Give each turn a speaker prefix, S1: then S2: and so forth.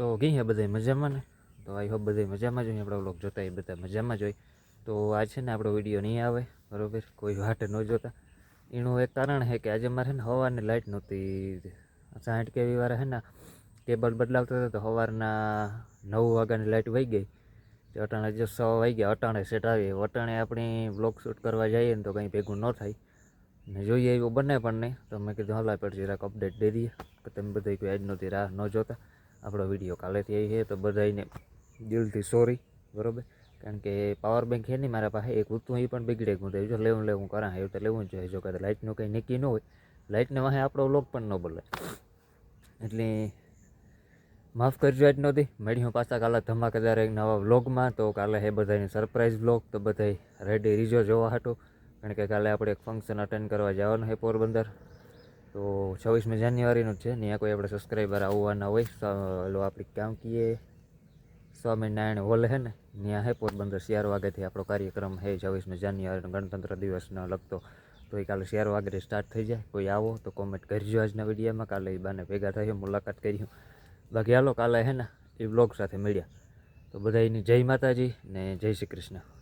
S1: તો ગઈ બધા મજામાં ને? તો આઈ હોપ બધા મજામાં જ હોય. આપણા વ્લોગ જોતા એ બધા મજામાં જ હોય. તો આ છે ને આપણો વીડિયો નહીં આવે, બરાબર? કોઈ વાટ ન જોતા. એનું એક કારણ છે કે આજે મારે ને હવારની લાઇટ નહોતી. સાઠ કેવી વાળા છે ને, કેબલ બદલાવતા હતા તો સવારના નવ વાગ્યાની લાઇટ વહી ગઈ. તો અટાણે જો સો ગયા, અટાણે સેટ આવી. અટાણે આપણી બ્લોગ શૂટ કરવા જઈએ ને તો કંઈ ભેગું ન થાય. ને જોઈએ એવું બને પણ નહીં. તો મેં કીધું, હલા આપણે જરાક અપડેટ દઈ દઈએ. કે તમે બધા કોઈ આજ નહોતી રાહ ન જોતા. આપણો વીડિયો કાલેથી આવી છે તો બધાને દિલથી સોરી બરોબર? કારણ કે પાવર બેંક છે નહીં મારા પાસે, એક હતું એ પણ બગડે ગયું તો જો લેવું લેવું કરા, એવું તો લેવું જ જોઈએ જો કદાચ લાઇટનું કંઈ નક્કી ન હોય લાઇટને વાહે આપણો લોક પણ ન બોલે એટલે માફ કરજો આજ નહોતી હું પાછા કાલે ધમાકેદાર એક નવા વ્લોગમાં તો કાલે હે બધાને સરપ્રાઈઝ વ્લોગ તો બધા રેડી રીજો જોવા હતું કારણ કે કાલે આપણે એક ફંક્શન અટેન્ડ કરવા જવાનું છે પોરબંદર. તો છવ્વીસમી જાન્યુઆરીનું જ છે. ત્યાં કોઈ આપણે સબસ્ક્રાઈબર આવવાના હોય ઓલો આપણે કામ કહીએ સ્વામિનારાયણ હોલ હે ને, ત્યાં હે પોરબંદર ચાર વાગ્યાથી આપણો કાર્યક્રમ છે છવ્વીસમી જાન્યુઆરીનો ગણતંત્ર દિવસનો લગતો. તો એ કાલે ચાર વાગે સ્ટાર્ટ થઈ જાય. કોઈ આવો તો કોમેન્ટ કરજો આજના વિડીયોમાં. કાલે એ બાને ભેગા થયો, મુલાકાત કર્યું બાકી હાલો, કાલે હે ને, એ બ્લોગ સાથે મળ્યા. તો બધાની જય માતાજી ને જય શ્રી કૃષ્ણ.